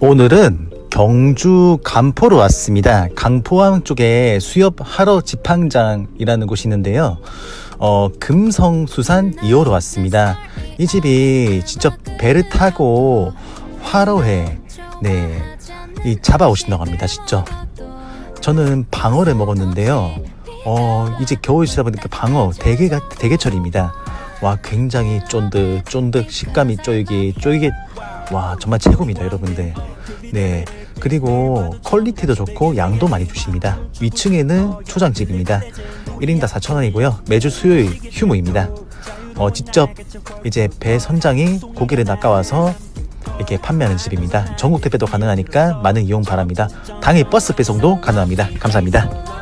오늘은 경주 간포로 왔습니다. 강포항 쪽에 수협 하러 지팡장이라는 곳이 있는데요. 어, 금성수산 2호로 왔습니다. 이 집이 직접 배를 타고 화로회, 네, 이 잡아오신다고 합니다. 직접. 저는 방어를 먹었는데요. 어, 이제 겨울이다 보니까 방어, 대게가, 대게철입니다. 와, 굉장히 쫀득, 쫀득, 식감이 쫄깃, 쫄깃. 와, 정말 최고입니다, 여러분들. 네. 그리고 퀄리티도 좋고 양도 많이 주십니다. 위층에는 초장집입니다. 1인당 4,000원이고요. 매주 수요일 휴무입니다. 어, 직접 이제 배 선장이 고기를 낚아와서 이렇게 판매하는 집입니다. 전국 대표도 가능하니까 많은 이용 바랍니다. 당일 버스 배송도 가능합니다. 감사합니다.